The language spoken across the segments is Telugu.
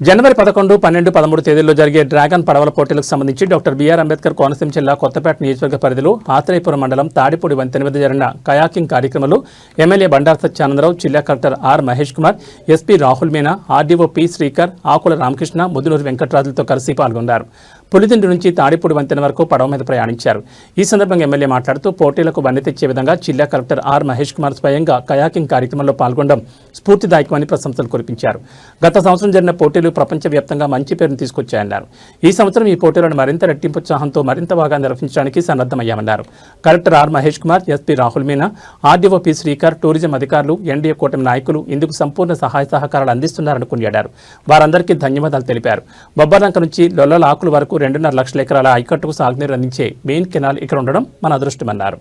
జనవరి పదకొండు పన్నెండు పదమూడు తేదీల్లో జరిగే డ్రాగన్ పడవల పోటీలకు సంబంధించి డాక్టర్ బిఆర్ అంబేద్కర్ కోనసీమ జిల్లా కొత్తపేట నియోజకవర్గ పరిధిలో ఆత్రేయపురం మండలం తాడిపూడి వంతెన మీద జరిగిన కయాకింగ్ కార్యక్రమంలో ఎమ్మెల్యే బండారు సత్యానందరావు జిల్లా collector R Mahesh Kumar SP Rahul Meena RDO P Srikar Akula Ramakrishna Mudunuru వెంకటరాజులతో కలిసి పాల్గొన్నారు. పులిదిండి నుంచి తాడిపూడి వంతెన వరకు పడవ మీద ప్రయాణించారు. ఈ సందర్భంగా ఎమ్మెల్యే మాట్లాడుతూ పోటీలకు వన్నె తెచ్చే విధంగా జిల్లా కలెక్టర్ ఆర్ మహేష్ కుమార్ స్వయంగా కయాకింగ్ కార్యక్రమంలో పాల్గొనడం స్ఫూర్తిదాయకమని ప్రశంసలు కురిపించారు. గత సంవత్సరం జరిగిన పోటీలు ప్రపంచవ్యాప్తంగా మంచి పేరును తీసుకొచ్చాయన్నారు. ఈ సంవత్సరం ఈ పోటీలను మరింత రెట్టింపుత్సాహంతో మరింత బాగా నిర్వహించడానికి సన్నద్దమయ్యామన్నారు collector R Mahesh Kumar SP Rahul Meena RDO P Srikar tourism అధికారులు ఎన్డీఏ కూటమి నాయకులు ఇందుకు సంపూర్ణ సహాయ సహకారాలు అందిస్తున్నారని కొనియాడారు. వారందరికీ ధన్యవాదాలు తెలిపారు. బొబ్బర్లంక నుంచి లొల్లల ఆకుల వరకు రెండున్నర లక్షల ఎకరాల ఐకట్టుకు సాగునీరు అందించే మెయిన్ కెనాల్ ఇక్కడ ఉండడం మన అదృష్టమన్నారు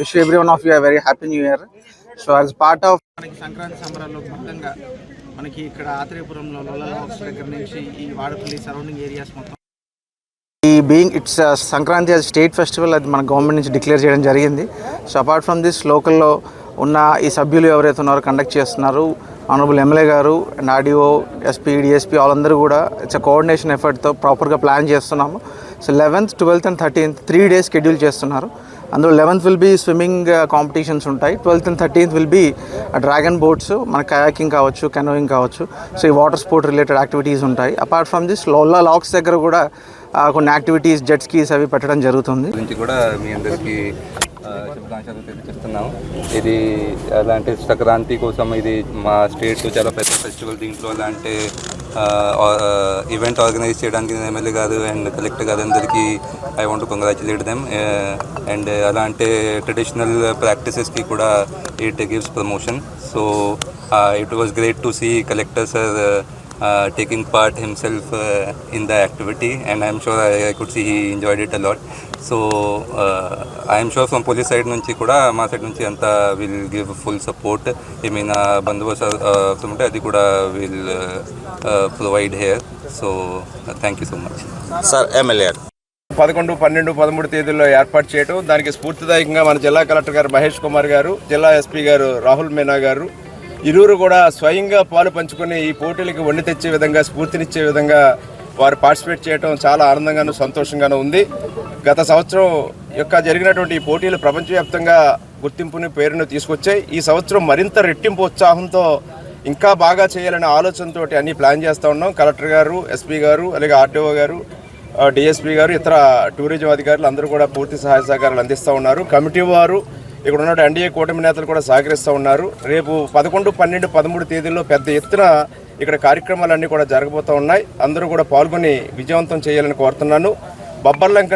Wish every one of you very happy new year. So as part of మనకి సంక్రాంతి సంబరాల్లో మొత్తంగా మనకి ఇక్కడ ఆత్రేయపురంలో లొల్ల బాక్స్ దగ్గర నుంచి ఈ వాడపల్లి సరౌండింగ్ ఏరియాస్ మొత్తం. ఈ being it's Sankranti as state festival అది మన గవర్నమెంట్ నుంచి డిక్లేర్ చేయడం జరిగింది. సో అపార్ట్ ఫ్రమ్ దిస్ లోకల్లో ఉన్న ఈ సభ్యులు ఎవరైతే ఉన్నారో కండక్ట్ చేస్తున్నారు ఆనరబుల్ ఎమ్మెల్యే గారు అండ్ ఆర్డీఓ ఎస్పీ డిఎస్పీ వాళ్ళందరూ కూడా ఇట్స్ కోఆర్డినేషన్ ఎఫర్ట్తో ప్రాపర్గా ప్లాన్ చేస్తున్నాము. So eleventh twelfth and thirteenth three days schedule చేస్తున్నారు. అందులో eleventh will be swimming competitions ఉంటాయి. Twelfth and thirteenth will be dragon boats మన కయాకింగ్ కావచ్చు కెనోయింగ్ కావచ్చు. సో ఈ వాటర్ స్పోర్ట్ రిలేటెడ్ యాక్టివిటీస్ ఉంటాయి. Apart from this Lolla locks దగ్గర కూడా uh, కొన్ని యాక్టివిటీస్ జెట్ స్కీస్ అవి పెట్టడం జరుగుతుంది. కూడా మీ అందరికీ శుభాకాంక్షలు తెలియజేస్తున్నాము. ఇది అలాంటి సంక్రాంతి కోసం ఇది మా స్టేట్ చాలా పెద్ద ఫెస్టివల్. దీంట్లో అలాంటి ఈవెంట్ ఆర్గనైజ్ చేయడానికి నేను ఎమ్మెల్యే గారు అండ్ కలెక్టర్ గారు అందరికీ I want congratulate them. And అలాంటి ట్రెడిషనల్ ప్రాక్టీసెస్కి కూడా it gives promotion. So it was great to see collector sir uh, taking part himself uh, in the activity and i'm sure I, I could see he enjoyed it a lot. So uh, i'm sure from police side నుంచి కూడా మా సైడ్ నుంచి అంతా విల్ గివ్ ఫుల్ సపోర్ట్ ఏమైనా బందోబస్తు అవసరం ఉంటే అది కూడా will provide here so thank you so much sir MLA పదకొండు పన్నెండు పదమూడు తేదీల్లో ఏర్పాటు చేయడం దానికి స్ఫూర్తిదాయకంగా మన జిల్లా కలెక్టర్ గారు మహేష్ కుమార్ గారు జిల్లా ఎస్పీ గారు రాహుల్ మీనా గారు ఇరువురు కూడా స్వయంగా పాలు పంచుకొని ఈ పోటీలకు వండి తెచ్చే విధంగా స్ఫూర్తినిచ్చే విధంగా వారు పార్టిసిపేట్ చేయడం చాలా ఆనందంగాను సంతోషంగాను ఉంది. గత సంవత్సరం యొక్క జరిగినటువంటి ఈ పోటీలు ప్రపంచవ్యాప్తంగా గుర్తింపుని పేరును తీసుకొచ్చాయి. ఈ సంవత్సరం మరింత రెట్టింపు ఉత్సాహంతో ఇంకా బాగా చేయాలనే ఆలోచనతో అన్ని ప్లాన్ చేస్తూ ఉన్నాం. కలెక్టర్ గారు ఎస్పీ గారు అలాగే ఆర్టీఓ గారు డిఎస్పీ గారు ఇతర టూరిజం అధికారులు అందరూ కూడా పూర్తి సహాయ సహకారాలు అందిస్తూ ఉన్నారు. కమిటీ వారు ఇక్కడ ఉన్న ఎన్డీఏ కూటమి నేతలు కూడా సహకరిస్తూ ఉన్నారు. రేపు పదకొండు పన్నెండు పదమూడు తేదీల్లో పెద్ద ఎత్తున ఇక్కడ కార్యక్రమాలన్నీ కూడా జరగబోతూ ఉన్నాయి. అందరూ కూడా పాల్గొని విజయవంతం చేయాలని కోరుతున్నాను. బొబ్బర్లంక